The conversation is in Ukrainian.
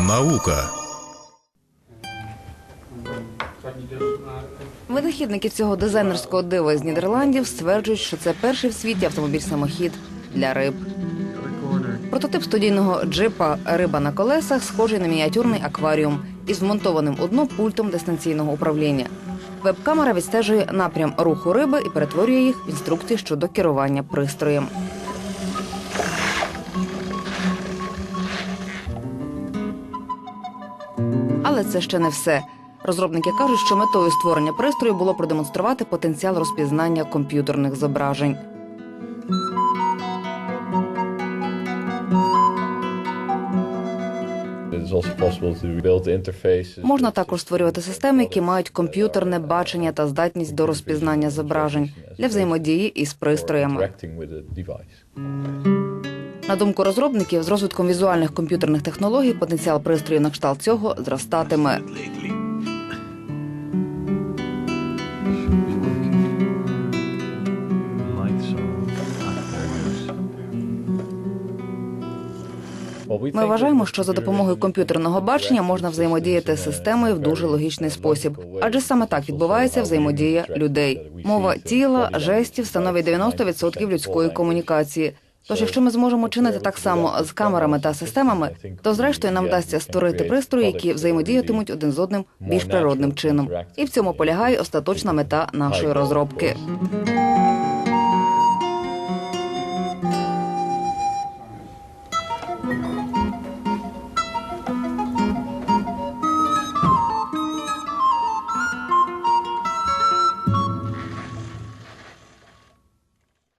Наука Винахідники цього дизайнерського дива з Нідерландів стверджують, що це перший в світі автомобіль-самохід для риб. Прототип студійного джипа Риба на колесах схожий на мініатюрний акваріум із вмонтованим у дно пультом дистанційного управління. Веб-камера відстежує напрям руху риби і перетворює їх в інструкції щодо керування пристроєм. Але це ще не все. Розробники кажуть, що метою створення пристрою було продемонструвати потенціал розпізнання комп'ютерних зображень. Можна також створювати системи, які мають комп'ютерне бачення та здатність до розпізнання зображень для взаємодії із пристроями. На думку розробників, з розвитком візуальних комп'ютерних технологій потенціал пристроїв на кшталт цього зростатиме. Ми вважаємо, що за допомогою комп'ютерного бачення можна взаємодіяти з системою в дуже логічний спосіб, адже саме так відбувається взаємодія людей. Мова тіла, жестів становить 90% людської комунікації. Тож, якщо ми зможемо чинити так само з камерами та системами, то зрештою нам вдасться створити пристрої, які взаємодіятимуть один з одним більш природним чином. І в цьому полягає остаточна мета нашої розробки.